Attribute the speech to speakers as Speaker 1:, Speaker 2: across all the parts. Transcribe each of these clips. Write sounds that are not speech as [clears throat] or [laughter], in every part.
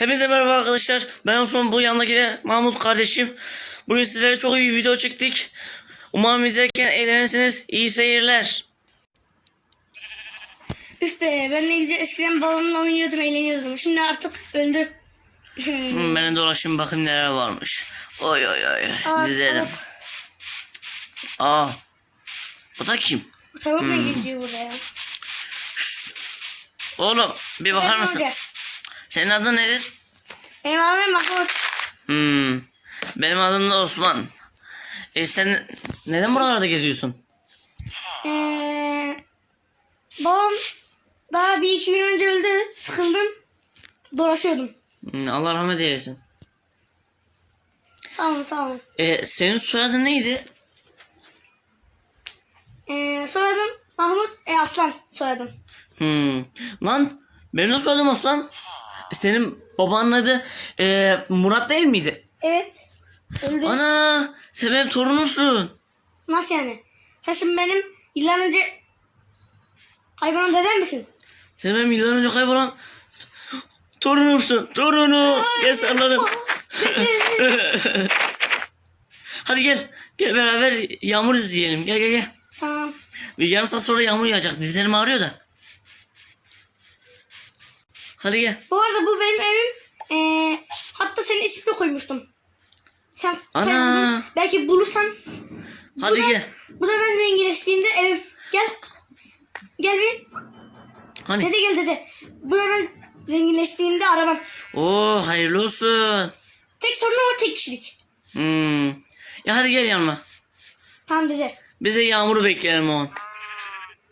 Speaker 1: Hepinize merhaba arkadaşlar. Ben Osman bu yanındaki de Mahmut kardeşim. Bugün sizlere çok iyi bir video çektik. Umarım izlerken eğlenirsiniz. İyi seyirler.
Speaker 2: Üf be ben ne güzel eskiden babamla oynuyordum eğleniyordum. Şimdi artık öldü. [laughs]
Speaker 1: Hmm, ben de dolaşayım bakayım neler varmış. Oy oy oy.
Speaker 2: Aa, tavuk.
Speaker 1: Aa. Bu da kim?
Speaker 2: Bu tavuk
Speaker 1: Hmm.
Speaker 2: ne geziyor burada ya?
Speaker 1: Oğlum bir bakar mısın?
Speaker 2: olacak?
Speaker 1: Senin adın nedir?
Speaker 2: Benim adım Mahmut.
Speaker 1: Hmm. Benim adım da Osman. E sen neden buralarda geziyorsun?
Speaker 2: Ee, babam daha bir iki gün önce öldü. Sıkıldım. Dolaşıyordum.
Speaker 1: Hmm, Allah rahmet eylesin.
Speaker 2: Sağ olun sağ olun.
Speaker 1: E senin soyadın neydi?
Speaker 2: Ee, soyadım Mahmut e, Aslan soyadım.
Speaker 1: Hmm. Lan benim de soyadım Aslan. Senin babanın adı e, Murat değil miydi?
Speaker 2: Evet. Öldü.
Speaker 1: Ana sen benim torunumsun.
Speaker 2: Nasıl yani? Sen şimdi benim yıllar önce kaybolan dedem misin?
Speaker 1: Sen benim yıllar önce kaybolan torunumsun. Torunu. Gel sarılalım. [laughs] Hadi gel. Gel beraber yağmur izleyelim. Gel gel gel.
Speaker 2: Tamam.
Speaker 1: Bir yarım saat sonra yağmur yağacak. Dizlerim ağrıyor da. Hadi gel.
Speaker 2: Bu arada bu benim evim. Ee, hatta senin ismini koymuştum. Sen
Speaker 1: Ana.
Speaker 2: kendin belki bulursan.
Speaker 1: Hadi
Speaker 2: bu da,
Speaker 1: gel.
Speaker 2: Bu da ben zenginleştiğimde evim. Gel. Gel bir.
Speaker 1: Hani?
Speaker 2: Dede gel dede. Bu da ben zenginleştiğimde arabam.
Speaker 1: Oo hayırlı olsun.
Speaker 2: Tek sorunu var tek kişilik.
Speaker 1: Hmm. Ya hadi gel yanıma.
Speaker 2: Tamam dede.
Speaker 1: Bize yağmuru bekleyelim o an.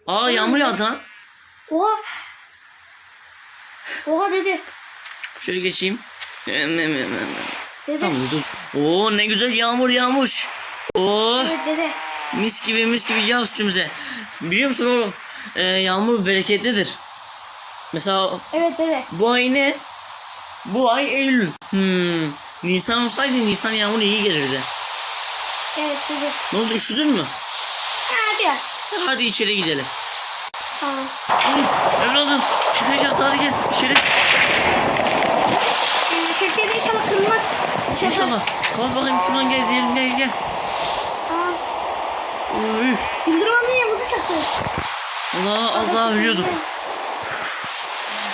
Speaker 1: Aa yağmur yağdı lan.
Speaker 2: Oha. Oha dede.
Speaker 1: Şöyle geçeyim.
Speaker 2: Dede.
Speaker 1: Tamam dur. Oo ne güzel yağmur yağmış. Oo
Speaker 2: Evet dede.
Speaker 1: mis gibi mis gibi yağ üstümüze. Biliyor musun oğlum? Ee, yağmur bereketlidir. Mesela
Speaker 2: Evet dede.
Speaker 1: bu ay ne? Bu ay Eylül. Hmm. Nisan olsaydı Nisan yağmuru iyi gelirdi.
Speaker 2: Evet dede.
Speaker 1: Ne oldu üşüdün mü?
Speaker 2: Ha biraz.
Speaker 1: Hadi içeri gidelim.
Speaker 2: Tamam.
Speaker 1: Evladım şuraya hadi gel içeri.
Speaker 2: Ee, şemsiye de inşallah kırılmaz.
Speaker 1: İnşallah. Kalk bakayım gezdirelim gel gel.
Speaker 2: Tamam.
Speaker 1: Uy.
Speaker 2: Yıldırım alın ya buzu çaktı.
Speaker 1: Allah az daha ölüyorduk.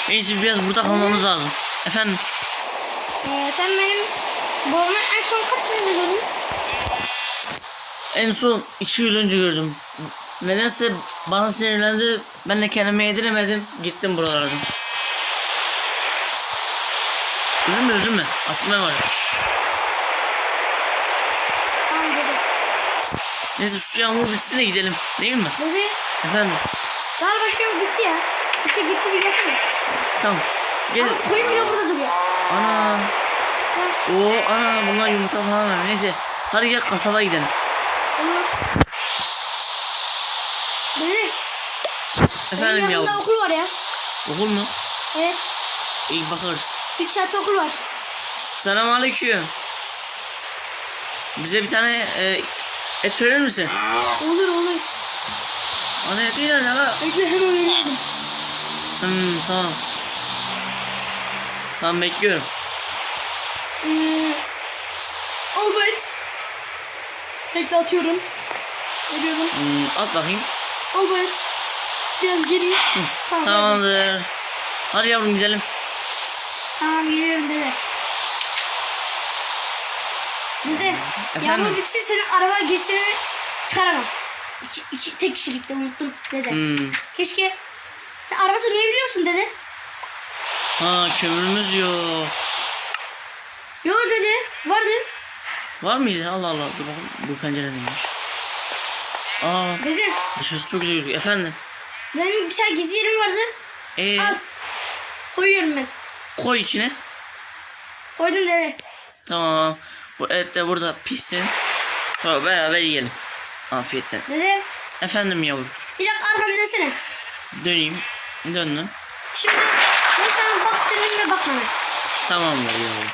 Speaker 1: Neyse biraz burada kalmamız lazım. Efendim
Speaker 2: Ee, sen benim babamı en son kaç yılında gördün?
Speaker 1: en son iki yıl önce gördüm. Nedense bana sinirlendi. Ben de kendime yediremedim. Gittim buralardan. Üzülme üzülme. Atma var. Neyse şu yağmur bitsin de gidelim. Değil mi?
Speaker 2: Dede
Speaker 1: Efendim.
Speaker 2: galiba şey bitti ya. Bir şey bitti bir gelsene.
Speaker 1: Tamam. Gel.
Speaker 2: Aa, koyun bile burada duruyor.
Speaker 1: Ana. Oo ana bunlar yumurta falan var. Neyse. Hadi gel kasaba gidelim.
Speaker 2: tamam. Dede.
Speaker 1: Efendim
Speaker 2: benim
Speaker 1: yavrum.
Speaker 2: okul var ya.
Speaker 1: Okul mu?
Speaker 2: Evet.
Speaker 1: İyi bakarız.
Speaker 2: 3 saat okul var.
Speaker 1: Selam aleyküm. Bize bir tane e, et verir misin?
Speaker 2: Olur olur.
Speaker 1: Ana eti nerede ha?
Speaker 2: Bekle hemen öğreniyorum.
Speaker 1: Hmm, tamam. Tamam bekliyorum.
Speaker 2: Ee, al bu et. Bekle atıyorum. Veriyorum.
Speaker 1: Hmm, at bakayım.
Speaker 2: Al bu et. Biraz geri. Tamam.
Speaker 1: Tamamdır. Hadi yavrum gidelim.
Speaker 2: Tamam geliyorum dede. Dede.
Speaker 1: Efendim?
Speaker 2: Yağmur bitsin senin araba geçsene çıkaramam. İki, iki, tek kişilikte unuttum dede.
Speaker 1: Hmm.
Speaker 2: Keşke sen araba sürmeyi biliyorsun dede.
Speaker 1: Ha kömürümüz yok.
Speaker 2: Yok dede vardı.
Speaker 1: Var mıydı? Allah Allah. Dur bakalım. Bu pencere neymiş? Aa
Speaker 2: Dede
Speaker 1: dışarısı çok güzel gözüküyor. Efendim.
Speaker 2: Benim bir tane gizli yerim vardı.
Speaker 1: Ee,
Speaker 2: Al. Koyuyorum ben.
Speaker 1: koy içine.
Speaker 2: Koydum dede.
Speaker 1: Tamam. Bu et de burada pişsin. Beraber yiyelim. Afiyetle.
Speaker 2: Dede
Speaker 1: Efendim yavrum.
Speaker 2: bir dakika arkanı dönsene.
Speaker 1: Döneyim. Döndüm.
Speaker 2: Şimdi ben sana bak dedim ve bakma. ben.
Speaker 1: Tamamdır yavrum.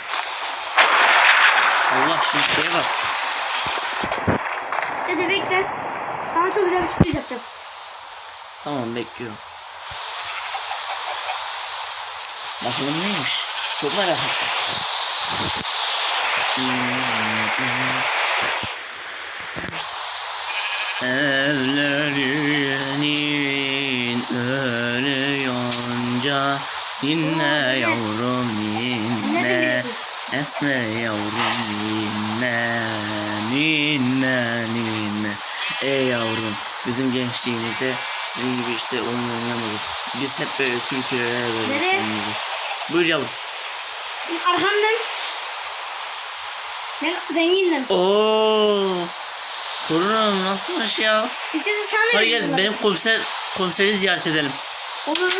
Speaker 1: Allah şimdi şeye bak.
Speaker 2: Dede bekle. Sana çok güzel bir sürpriz yapacağım.
Speaker 1: Tamam bekliyorum. Bakalım neymiş. Çok merak ettim. Evlerinin ölüyonca Ninne yavrum ninne Esme yavrum ninne Ninne ninne Ey yavrum bizim gençliğimizde sizin gibi işte oyun oynamadık. Biz hep böyle türkülere verdik
Speaker 2: Nereye?
Speaker 1: kendimizi. Buyur yavrum.
Speaker 2: Şimdi arkamdan ben zengindim.
Speaker 1: Oo. Torunum nasılmış ya?
Speaker 2: İstese sana
Speaker 1: Hadi gel benim konser konseri ziyaret edelim.
Speaker 2: Olur.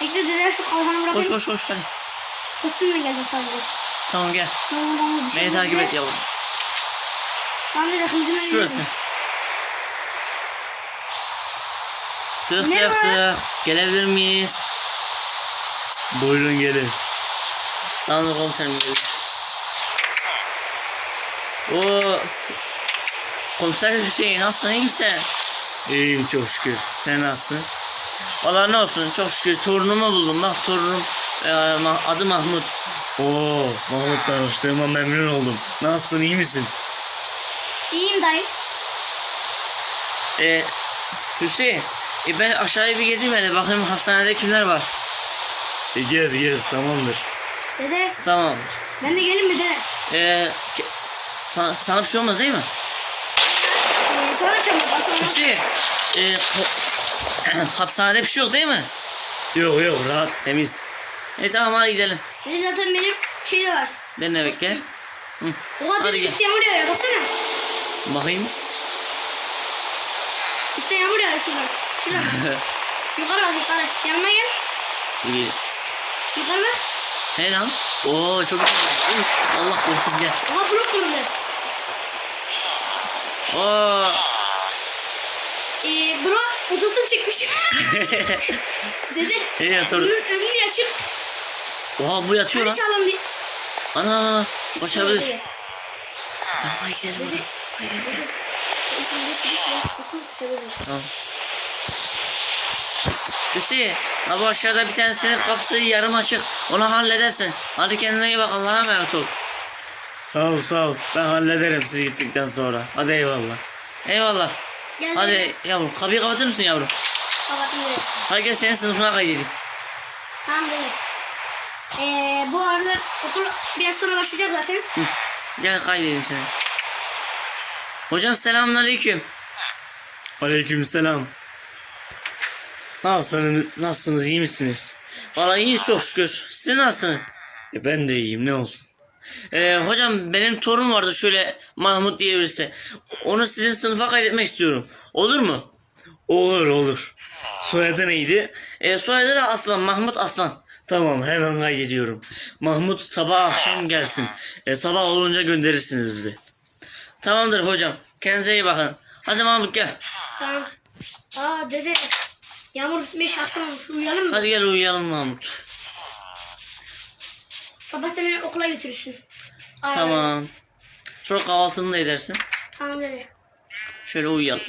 Speaker 2: Bekle dede şu kalkanı bırakayım.
Speaker 1: Koş koş koş hadi.
Speaker 2: Üstümle geldim sadece.
Speaker 1: Tamam gel.
Speaker 2: Tamam tamam bir şey
Speaker 1: Beni takip et yavrum.
Speaker 2: Tamam dede hızına
Speaker 1: Şurası.
Speaker 2: gidelim.
Speaker 1: Tık
Speaker 2: Ne
Speaker 1: tık
Speaker 2: var?
Speaker 1: tık. Gelebilir miyiz? Buyurun gelin. Tamam komiserim gelin. Oo. Komiser Hüseyin nasılsın iyi misin? İyiyim çok şükür. Sen nasılsın? Valla ne olsun çok şükür torunumu buldum. Bak torunum e, adı Mahmut. Oo Mahmut tanıştığıma memnun oldum. Nasılsın iyi misin?
Speaker 2: İyiyim dayı.
Speaker 1: E, Hüseyin e, ben aşağıya bir gezeyim hele bakayım hapishanede kimler var. E, gez gez tamamdır.
Speaker 2: Dede
Speaker 1: Tamam.
Speaker 2: ben de gelin mi dede?
Speaker 1: E, ke- sana, sana bir şey olmaz değil mi?
Speaker 2: Ee, sana çabuk aslında.
Speaker 1: Hüseyin e, ko- [clears throat] hapishanede bir şey yok değil mi? Yok yok rahat temiz. E tamam hadi gidelim.
Speaker 2: Dede zaten benim şey de var.
Speaker 1: Ben de bekle. Hı.
Speaker 2: Oha
Speaker 1: Hadi
Speaker 2: dede
Speaker 1: gel.
Speaker 2: üstte yağmur yağıyor baksana.
Speaker 1: Bakayım.
Speaker 2: Üstte yağmur yağıyor şuradan. Şuradan. yukarı bak yukarı. Yanıma gel.
Speaker 1: İyi.
Speaker 2: Yukarı bak.
Speaker 1: He lan. Oo çok güzel. Uf, Allah korktum gel.
Speaker 2: Oha blok kırıldı.
Speaker 1: Oo.
Speaker 2: Ee, bro otostop çekmiş. [laughs] dede.
Speaker 1: Hey.
Speaker 2: Bunun önünü açıp.
Speaker 1: Oha bu yatıyor lan.
Speaker 2: Hadi sağlam bir.
Speaker 1: Ana.
Speaker 2: Ses
Speaker 1: Kaçabilir.
Speaker 2: çıkardı.
Speaker 1: Tamam hadi gidelim
Speaker 2: Dede.
Speaker 1: buradan. Hadi gidelim.
Speaker 2: Dede. İnsan geç geç ya. Tutun sebebi.
Speaker 1: Tamam. Hüseyin, ha bu aşağıda bir tanesinin kapısı yarım açık. Onu halledersin. Hadi kendine iyi bak Allah'a emanet ol. Sağ ol sağ ol. Ben hallederim siz gittikten sonra. Hadi eyvallah. Eyvallah.
Speaker 2: Gel
Speaker 1: Hadi yavrum kapıyı kapatır mısın yavrum?
Speaker 2: Kapattım dede.
Speaker 1: Hadi gel senin sınıfına kaydedeyim.
Speaker 2: Tamam. Ee, bu arada okul biraz sonra başlayacak zaten.
Speaker 1: Hı. Gel kaydedeyim seni. Hocam selamünaleyküm. Aleykümselam. Nasılsınız, nasılsınız, iyi misiniz? Valla iyiyiz çok şükür. Siz nasılsınız? E ben de iyiyim, ne olsun. Ee, hocam benim torun vardı şöyle Mahmut diye birisi. Onu sizin sınıfa kaydetmek istiyorum. Olur mu? Olur olur. Soyadı neydi? Ee, soyadı da Aslan, Mahmut Aslan. Tamam hemen kaydediyorum. Mahmut sabah akşam gelsin. Ee, sabah olunca gönderirsiniz bize. Tamamdır hocam. Kendinize iyi bakın. Hadi Mahmut gel.
Speaker 2: Tamam. Aa dede. Yağmur bitmiş akşam olmuş. Uyuyalım mı?
Speaker 1: Hadi gel uyuyalım Mahmut.
Speaker 2: Sabah da beni okula götürürsün. Arabaya.
Speaker 1: Tamam. Sonra kahvaltını da edersin.
Speaker 2: Tamam dede.
Speaker 1: Şöyle uyuyalım.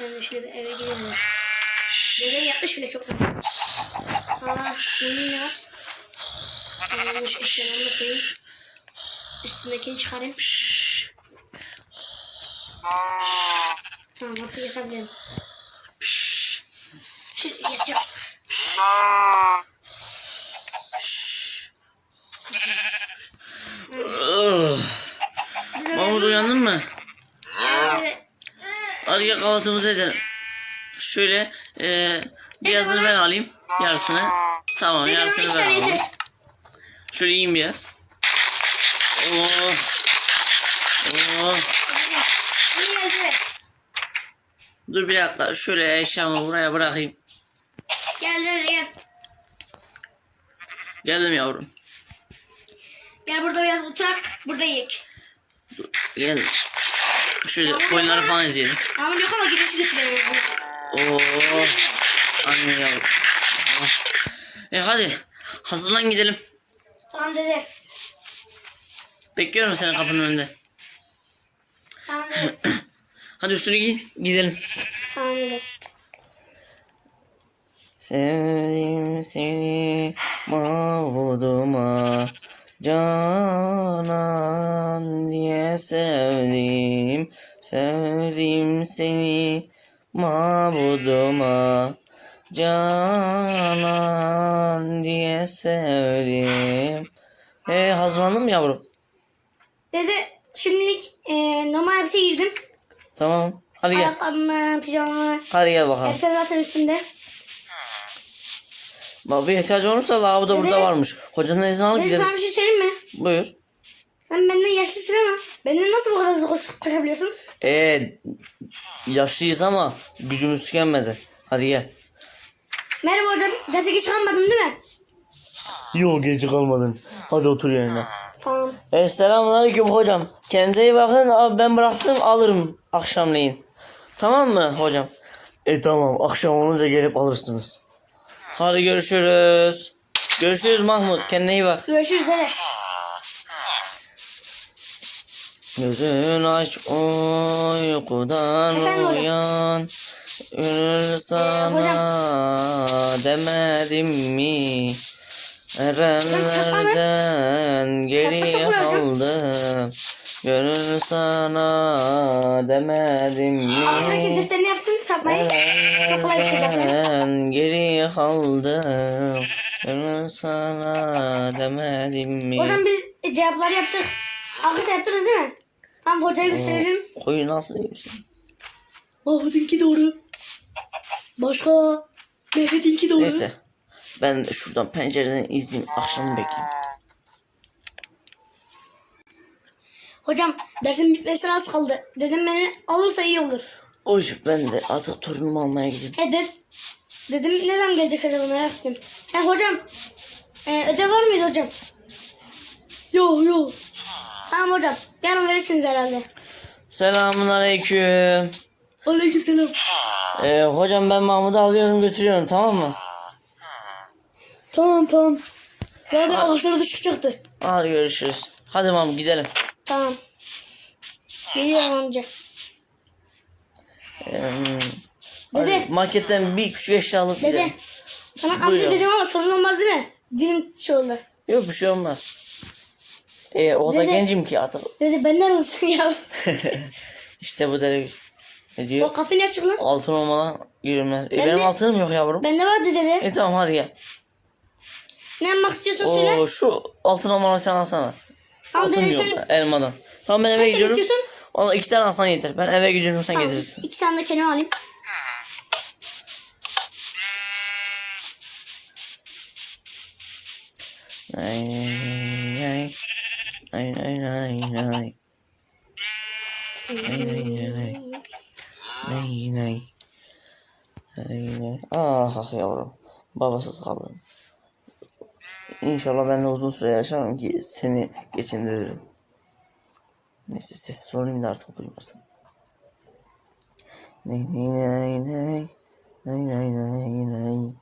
Speaker 2: Ben de şöyle bir eve gidelim. Dede yapmış bile çok. Aa yemin ne var? Şu eşyalarımı koyayım. Üstündekini çıkarayım. Tamam artık hesaplayalım. Şöyle yatıyor artık.
Speaker 1: Mahmut uyandın mı? Hadi gel kahvaltımızı edelim. Şöyle e, birazını ben alayım. Yarısını. Tamam yarısını ben alayım. Şöyle yiyeyim biraz. Oh. Oh. Dur bir dakika şöyle eşyamı buraya bırakayım.
Speaker 2: Gel gel.
Speaker 1: Geldim yavrum.
Speaker 2: Gel burada biraz oturak. Burada yiyek.
Speaker 1: Gel. Şöyle koyunları falan izleyelim.
Speaker 2: Yağmur yok ama güneşi götürelim.
Speaker 1: Oo. Anne yavrum. E hadi. Hazırlan gidelim.
Speaker 2: Tamam dede.
Speaker 1: Bekliyorum seni kapının önünde.
Speaker 2: Tamam dede. [laughs]
Speaker 1: Hadi üstünü giy. Gidelim. Sevdim seni mabuduma Canan diye sevdim Sevdim seni mabuduma Canan diye sevdim Ee, hazırlandın mı yavrum?
Speaker 2: Dede şimdilik e, normal elbise giydim.
Speaker 1: Tamam. Hadi gel.
Speaker 2: Ayakkabımı, pijamamı.
Speaker 1: Hadi gel bakalım.
Speaker 2: Elbise zaten üstümde.
Speaker 1: Bak bir ihtiyacı olursa lavabo burada
Speaker 2: Dede.
Speaker 1: varmış. Hocanın izin alıp
Speaker 2: Dede sana bir
Speaker 1: gideriz.
Speaker 2: şey söyleyeyim mi?
Speaker 1: Buyur.
Speaker 2: Sen benden yaşlısın ama benden nasıl bu kadar hızlı koş, koşabiliyorsun?
Speaker 1: Ee, yaşlıyız ama gücümüz tükenmedi. Hadi gel.
Speaker 2: Merhaba hocam. Derse geç kalmadım değil mi?
Speaker 1: Yok gece kalmadın. Hadi otur yerine.
Speaker 2: Tamam.
Speaker 1: E, selamünaleyküm hocam. Kendinize iyi bakın. Abi ben bıraktım alırım akşamleyin. Tamam mı hocam? E tamam akşam olunca gelip alırsınız. Hadi görüşürüz. Görüşürüz Mahmut. Kendine iyi bak.
Speaker 2: Görüşürüz dede.
Speaker 1: Gözün aç uykudan
Speaker 2: Efendim
Speaker 1: uyan. Ünür sana demedim mi? Erenlerden geri kaldım. Gönül sana demedim mi?
Speaker 2: Bir şey.
Speaker 1: Erenlerden geri kaldım. Gönül sana demedim mi?
Speaker 2: Hocam biz e, cevapları yaptık. Alkış yaptınız değil mi? Tamam hocaya gösterelim.
Speaker 1: Koyu nasıl iyi misin?
Speaker 2: Mahmut'unki doğru. Başka? Mehmet'inki doğru.
Speaker 1: Neyse. Ben de şuradan pencereden izleyeyim. Akşamı bekleyeyim.
Speaker 2: Hocam dersin bitmesine az kaldı. Dedim beni alırsa iyi olur.
Speaker 1: Oy ben de artık torunumu almaya gideyim.
Speaker 2: He de, dedim ne zaman gelecek acaba merak ettim. He hocam. E, ödev var mıydı hocam? Yok yok. Tamam hocam. Yarın verirsiniz herhalde.
Speaker 1: Selamun aleyküm.
Speaker 2: Aleyküm selam.
Speaker 1: Ee, hocam ben Mahmut'u alıyorum götürüyorum tamam mı?
Speaker 2: Tamam tamam. Zaten ağaçlara da çıkacaktı.
Speaker 1: Hadi görüşürüz. Hadi Mahmut gidelim.
Speaker 2: Tamam. Geliyorum amca.
Speaker 1: Ee,
Speaker 2: Dede.
Speaker 1: hadi marketten bir küçük eşya alıp
Speaker 2: Dede.
Speaker 1: gidelim.
Speaker 2: Sana amca
Speaker 1: Buyurun.
Speaker 2: dedim ama sorun olmaz değil mi? Dilim şey oldu.
Speaker 1: Yok bir şey olmaz. Ee, o da
Speaker 2: Dede.
Speaker 1: gencim ki artık.
Speaker 2: Dedi benden hızlısın ya. [laughs]
Speaker 1: işte bu dere ne
Speaker 2: o
Speaker 1: diyor?
Speaker 2: kafe ne açık lan?
Speaker 1: Altın olmadan yürümez. E,
Speaker 2: Ben
Speaker 1: benim
Speaker 2: de-
Speaker 1: altınım yok yavrum.
Speaker 2: Bende vardı dede.
Speaker 1: E tamam hadi gel.
Speaker 2: Ne yapmak istiyorsun söyle.
Speaker 1: Oo, şu altın olmadan sen alsana.
Speaker 2: Tamam
Speaker 1: Altın yok
Speaker 2: sen
Speaker 1: elmadan. Tamam ben eve
Speaker 2: kaç
Speaker 1: gidiyorum.
Speaker 2: istiyorsun?
Speaker 1: Ona iki tane alsan yeter. Ben eve gidiyorum sen
Speaker 2: Tamam.
Speaker 1: getirirsin.
Speaker 2: İki tane de kendime alayım.
Speaker 1: Ay ay ay. Ay ay ay ay. Ay ay ay ay. Ay ay. Ay ay. Ah ah yavrum. Babasız kaldın. İnşallah ben de uzun süre yaşamam ki seni geçindiririm. Neyse sessiz olayım da artık duymasın. Nay nay nay nay. Nay nay nay nay.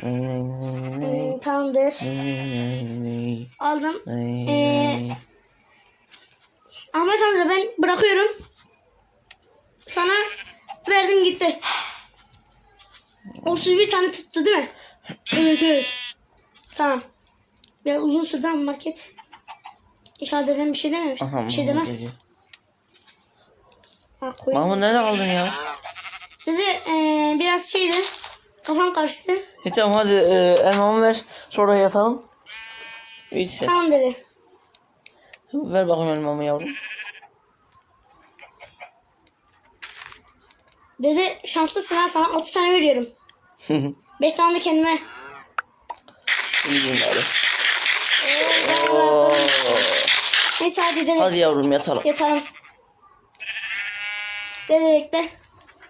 Speaker 2: Hmm, tamamdır. Aldım. Ee. Ahmet amca ben bırakıyorum. Sana verdim gitti. 31 tane tuttu değil mi? evet evet. Tamam. Biraz uzun ama market. İnşallah dedem bir şey dememiş.
Speaker 1: Aha,
Speaker 2: bir şey demez.
Speaker 1: geliyor.
Speaker 2: Ha, koyun.
Speaker 1: Mahmut nerede kaldın ya?
Speaker 2: Dedi ee, biraz şeydi. Kafam karıştı.
Speaker 1: E tamam hadi e, elmamı ver. Sonra yatalım. Bitsin.
Speaker 2: Tamam dedi.
Speaker 1: Ver bakayım elmamı yavrum.
Speaker 2: Dedi şanslısın ha sana 6 tane veriyorum. [laughs] 5 tane de kendime.
Speaker 1: Şimdi
Speaker 2: Neyse hadi dedi.
Speaker 1: Hadi yavrum yatalım.
Speaker 2: Yatalım. Dede bekle.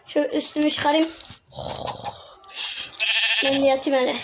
Speaker 2: Şu üstümü çıkarayım. Ben de yatayım hele.